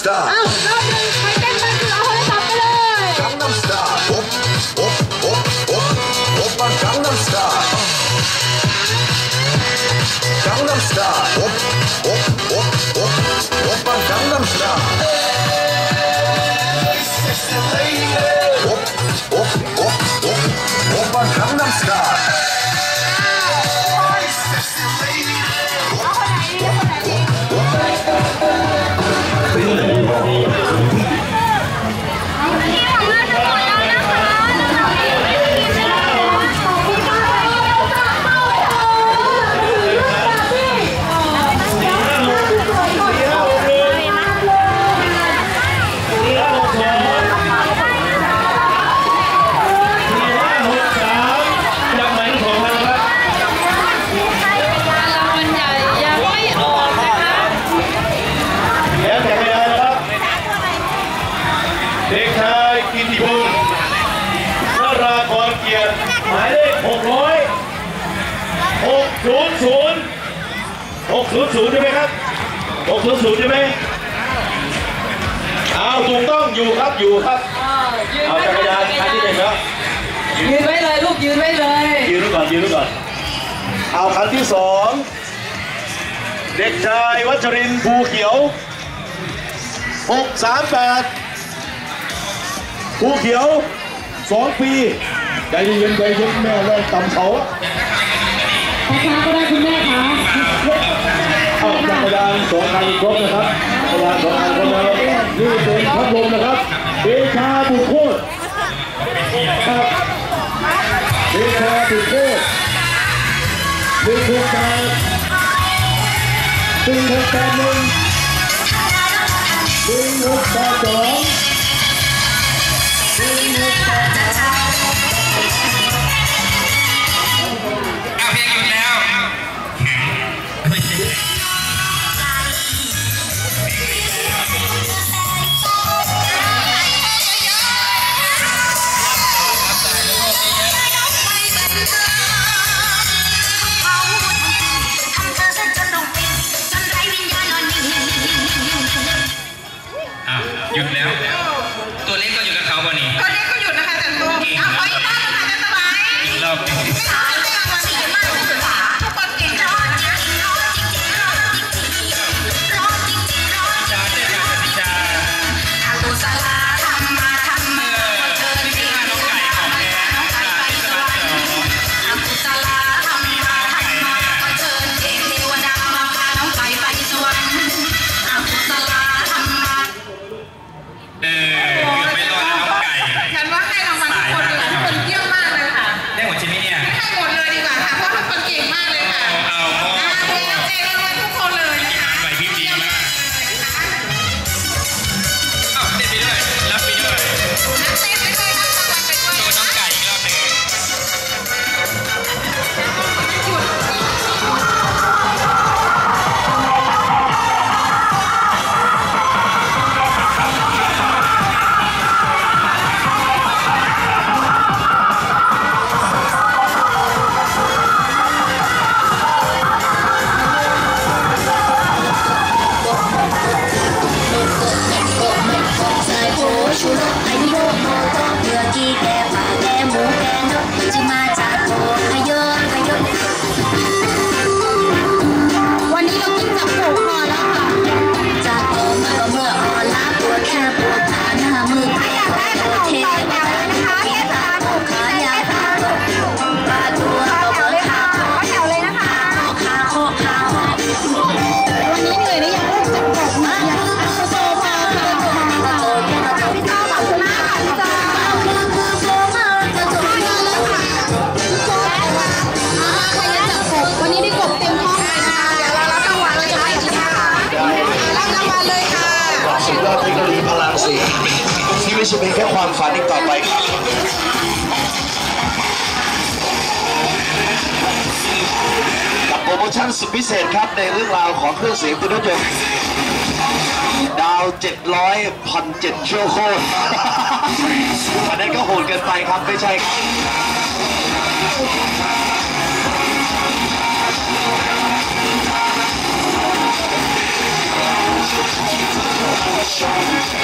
Stop. หกร้อยหกศูนย์ศูนย์หกศูนย์ศูนย์ใช่ไหมครับหกศูนย์ศูนย์ใช่ไหมเอาถูกต้องอยู่ครับอยู่ครับเอาจักรยานคันที่หนึ่งแล้วยืนไว้เลยลูกยืนไว้เลยยืนก่อนยืนก่อนเอาคันที่สองเด็กชายวัชรินภูเขียวหกสามแปดภูเขียวสองปี ใจเย็นใจเย็นแม่ได้ต่ำเสาอะช้างก็ได้คุณแม่คะเอาจักรยานสองคันครบนะครับจักรยานสองคันครบแล้วนี่เป็นพัดลมนะครับเดชาบุโคตรครับเดชาบุโคตรหนึ่งหกแตรหนึ่งหกแปดหนึ่งหนึ่งหกแปดสองหนึ่งหกแปดสาม นี่ไม่ใช่เพียงแค่ความฝันอีกต่อไปกับโปรโมชั่นสุดพิเศษครับในเรื่องราวของเครื่องเสียงตัวรถยนต์ดาว 700พันเจ็ดเชี่ยวโคตรอันนั้นก็โหดเกินไปครับไม่ใช่ครับ